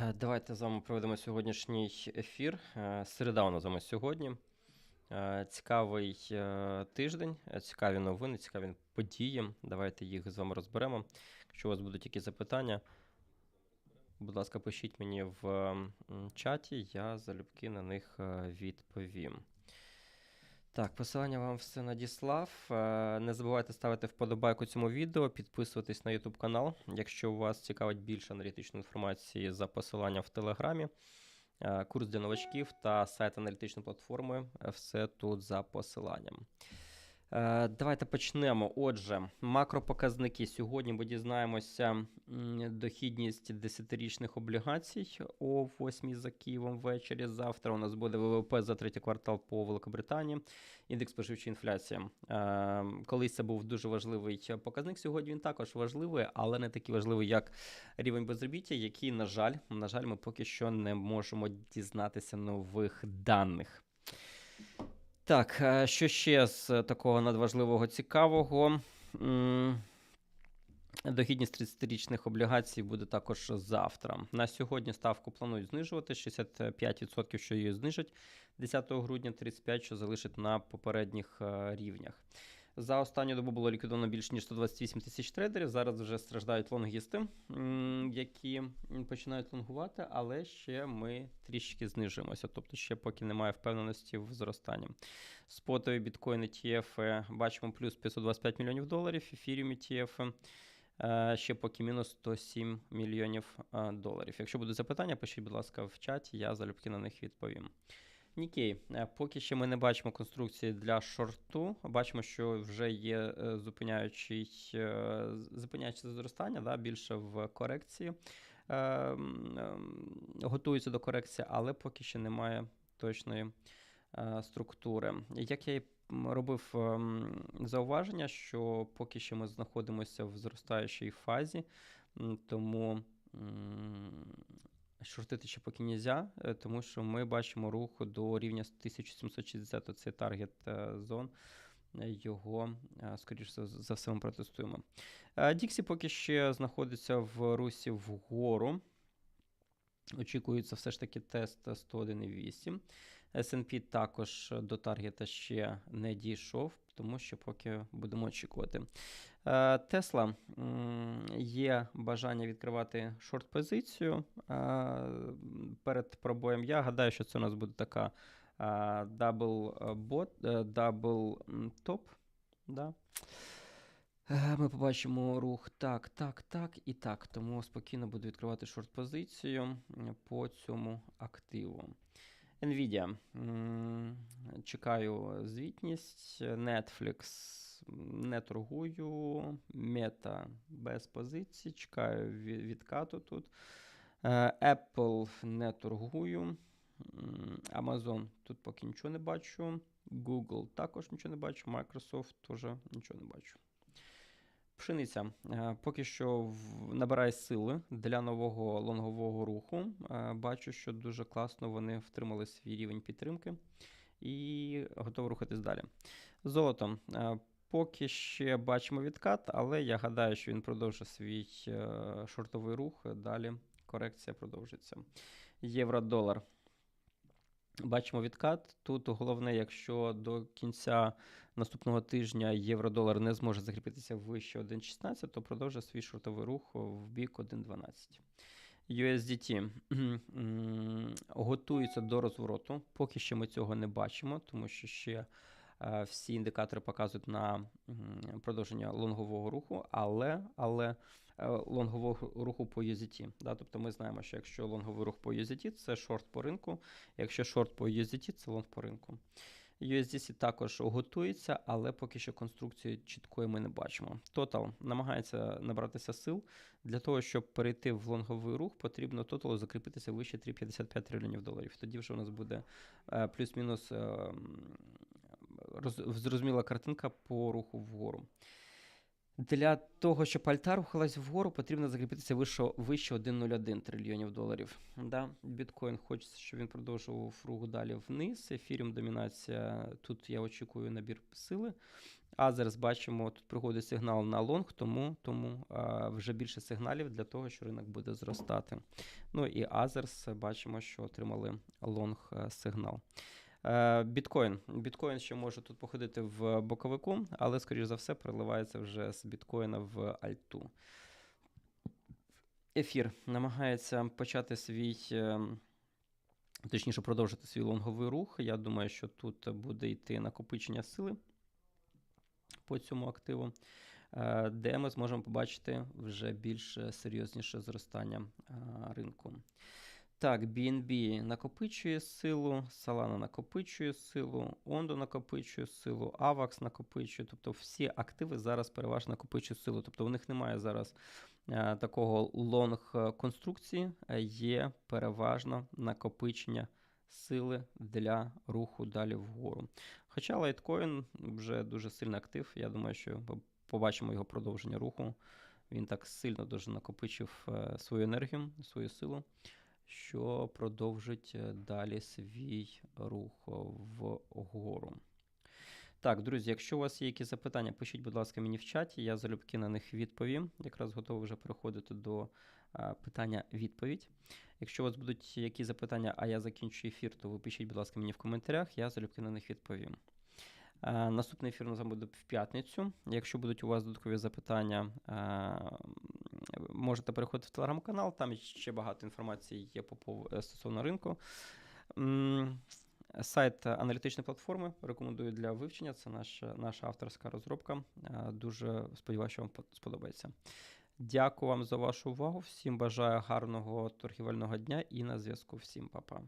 Давайте з вами проведемо сьогоднішній ефір. Е, Середа у нас з вами сьогодні. Е, Цікавий е, тиждень, цікаві новини, цікаві події. Давайте їх з вами розберемо. Якщо у вас будуть якісь запитання, будь ласка, пишіть мені в чаті, я залюбки на них відповім. Так, посилання вам все надіслав. Е, Не забувайте ставити вподобайку цьому відео, підписуватись на YouTube канал, якщо вас цікавить більше аналітичної інформації за посиланням в Телеграмі. Е, Курс для новачків та сайт аналітичної платформи. е, Все тут за посиланням. Е, Давайте почнемо. Отже, макропоказники. Сьогодні ми дізнаємося дохідність 10-річних облігацій о 8 за Києвом ввечері. Завтра у нас буде ВВП за третій квартал по Великобританії, індекс споживчої інфляції. Е, Колись це був дуже важливий показник. Сьогодні він також важливий, але не такий важливий, як рівень безробіття, який, на жаль, на жаль, ми поки що не можемо дізнатися нових даних. Так, е, що ще з такого надважливого цікавого? Дохідність 30-річних облігацій буде також завтра. На сьогодні ставку планують знижувати 65%, що її знижать 10 грудня, 35%, що залишить на попередніх е, рівнях. За останню добу було ліквідовано більше ніж 128 тисяч трейдерів. Зараз вже страждають лонгісти, які починають лонгувати, але ще ми трішки знижуємося. Тобто ще поки немає впевненості в зростанні. Спотові біткоін ETF бачимо плюс 525 мільйонів доларів, ефіріум ETF е, ще поки мінус 107 мільйонів е, доларів. Якщо будуть запитання, пишіть, будь ласка, в чаті, я залюбки на них відповім. Нікей, е, поки що ми не бачимо конструкції для шорту. Бачимо, що вже є е, зупиняючий, е, зупиняюче зростання, да, більше в корекції. Е, м, ем, Готується до корекції, але поки ще немає точної структури. Як я і робив ем, зауваження, що поки що ми знаходимося в зростаючій фазі, тому шортити ще поки нельзя, е, тому що ми бачимо рух до рівня 1760, це таргет е, зон. Е, Його, скоріш за- все, ми протестуємо. Діксі поки ще знаходиться в русі вгору. Очікується все ж таки тест 101,8. S&P також до таргета ще не дійшов, тому що поки будемо очікувати. Е, Тесла є бажання відкривати шорт-позицію е, перед пробоєм. Я гадаю, що це у нас буде така бот, дабл топ. Е, Ми побачимо рух так, так, так і так. Тому спокійно буду відкривати шорт-позицію по цьому активу. Nvidia. Чекаю звітність. Netflix не торгую. Meta без позицій. Чекаю відкату тут. Е, Apple не торгую. Amazon тут поки нічого не бачу. Google також нічого не бачу. Microsoft теж нічого не бачу. Пшениця е, поки що набирає сили для нового лонгового руху. Е, Бачу, що дуже класно вони втримали свій рівень підтримки і готові рухатись далі. Золото. е, Поки ще бачимо відкат, але я гадаю, що він продовжить свій шортовий рух. Далі корекція продовжиться. Євро-долар. Бачимо відкат. Тут головне, якщо до кінця наступного тижня євро-долар не зможе закріпитися вище 1.16, то продовжує свій шортовий рух в бік 1.12. USDT готується до розвороту. Поки що ми цього не бачимо, тому що ще е, всі індикатори показують на продовження лонгового руху, але, але лонгового руху по USDT. Да? Тобто ми знаємо, що якщо лонговий рух по USDT, це шорт по ринку, якщо шорт по USDT, це лонг по ринку. USDC також готується, але поки що конструкції чіткої ми не бачимо. Total намагається набратися сил. Для того, щоб перейти в лонговий рух, потрібно Total закріпитися вище 3,55 трильйонів доларів. Тоді вже у нас буде е, плюс-мінус е, роз- зрозуміла картинка по руху вгору. Для того, щоб альта рухалась вгору, потрібно закріпитися вище, вище 1,01 трильйонів доларів. Да? Біткоін хочеться, щоб він продовжував рух далі вниз. Ефіріум домінація. Тут я очікую набір сили. А зараз бачимо, тут приходить сигнал на лонг, тому, тому а, вже більше сигналів для того, що ринок буде зростати. Ну і Азерс бачимо, що отримали лонг е, сигнал. Е, Біткоін. Біткоін ще може тут походити в боковику, але, скоріш за все, переливається вже з біткоїна в альту. Ефір намагається почати свій, е, точніше, продовжити свій лонговий рух. Я думаю, що тут буде йти накопичення сили по цьому активу, е, де ми зможемо побачити вже більш серйозніше зростання ринку. Так, BNB накопичує силу, Solana накопичує силу, Ondo накопичує силу, AVAX накопичує. Тобто всі активи зараз переважно накопичують силу. Тобто у них немає зараз е, такого лонг конструкції, е, є переважно накопичення сили для руху далі вгору. Хоча Litecoin вже дуже сильний актив. Я думаю, що побачимо його продовження руху. Він так сильно дуже накопичив е, свою енергію, свою силу що продовжить е, далі свій рух е, вгору. Так, друзі, якщо у вас є якісь запитання, пишіть, будь ласка, мені в чаті, я залюбки на них відповім. Якраз готовий вже переходити до а, питання відповідь. Якщо у вас будуть якісь запитання, а я закінчу ефір, то ви пишіть, будь ласка, мені в коментарях, я залюбки на них відповім. Наступний ефір у нас буде в п'ятницю. Якщо будуть у вас додаткові запитання, можете переходити в телеграм-канал, там ще багато інформації є по стосовно ринку. Сайт аналітичної платформи рекомендую для вивчення. Це наша, наша авторська розробка. Е, Дуже сподіваюся, що вам сподобається. Дякую вам за вашу увагу. Всім бажаю гарного торгівельного дня і на зв'язку. Всім па-па.